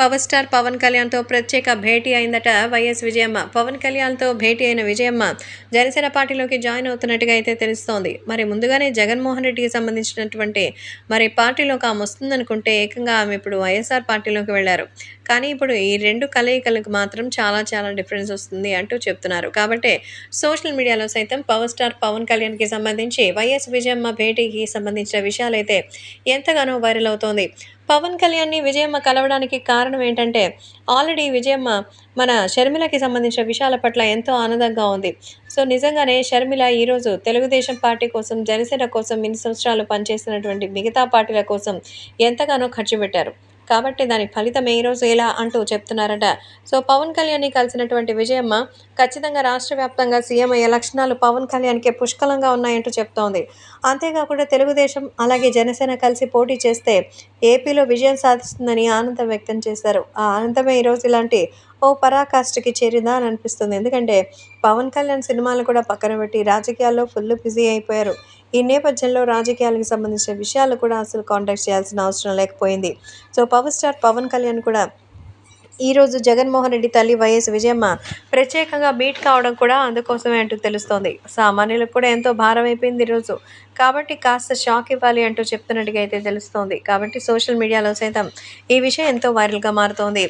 Power star Pawan కళ్యాణ్తో ప్రత్యేక భేటీ అయిందట వైఎస్ విజయమ్మ. పవన్ కళ్యాణ్తో భేటీ అయిన విజయమ్మ జనసేన పార్టీలోకి జాయిన్ అవుతున్నట్టుగా అయితే తెలుస్తోంది. మరి ముందుగానే జగన్మోహన్ రెడ్డికి సంబంధించినటువంటి మరి పార్టీలోకి ఆమె వస్తుందనుకుంటే ఏకంగా ఆమె ఇప్పుడు వైఎస్ఆర్ పార్టీలోకి వెళ్ళారు కానీ ఇప్పుడు ఈ రెండు కలయికలకు మాత్రం చాలా చాలా డిఫరెన్స్ వస్తుంది అంటూ చెప్తున్నారు. కాబట్టి సోషల్ మీడియాలో సైతం పవర్ స్టార్ పవన్ కళ్యాణ్కి సంబంధించి వైఎస్ విజయమ్మ భేటీకి సంబంధించిన విషయాలైతే ఎంతగానో వైరల్ అవుతోంది. పవన్ కళ్యాణ్ని విజయమ్మ కలవడానికి కారణం ఏంటంటే ఆల్రెడీ విజయమ్మ మన షర్మిలకి సంబంధించిన విషయాల పట్ల ఎంతో ఆనందంగా ఉంది. సో నిజంగానే షర్మిల ఈరోజు తెలుగుదేశం పార్టీ కోసం జనసేన కోసం ఇన్ని సంవత్సరాలు పనిచేసినటువంటి మిగతా పార్టీల కోసం ఎంతగానో ఖర్చు పెట్టారు. కాబట్టి దాని ఫలితం ఈ రోజు ఎలా అంటూ చెప్తున్నారట. సో పవన్ కళ్యాణ్ని కలిసినటువంటి విజయమ్మ ఖచ్చితంగా రాష్ట్ర వ్యాప్తంగా సీఎం అయ్యే లక్షణాలు పవన్ కళ్యాణ్కే పుష్కలంగా ఉన్నాయంటూ చెప్తోంది. అంతేకాకుండా తెలుగుదేశం అలాగే జనసేన కలిసి పోటీ చేస్తే ఏపీలో విజయం సాధిస్తుందని ఆనందం వ్యక్తం చేశారు. ఆ ఆనందమే ఈరోజు ఇలాంటి ఓ పరాకాష్ఠకి చేరిందా అని అనిపిస్తుంది. ఎందుకంటే పవన్ కళ్యాణ్ సినిమాలు కూడా పక్కన పెట్టి రాజకీయాల్లో ఫుల్ బిజీ అయిపోయారు. ఈ నేపథ్యంలో రాజకీయాలకు సంబంధించిన విషయాలు కూడా అసలు కాంటాక్ట్ చేయాల్సిన అవసరం లేకపోయింది. So power star Pawan Kalyan కూడా ఈరోజు జగన్మోహన్ రెడ్డి తల్లి వైఎస్ విజయమ్మ ప్రత్యేకంగా మీట్ కావడం కూడా అందుకోసమే అంటూ తెలుస్తోంది. సామాన్యులకు కూడా ఎంతో భారం అయిపోయింది ఈరోజు కాబట్టి కాస్త షాక్ ఇవ్వాలి అంటూ చెప్తున్నట్టుగా అయితే తెలుస్తోంది. కాబట్టి సోషల్ మీడియాలో సైతం ఈ విషయం ఎంతో వైరల్గా మారుతోంది.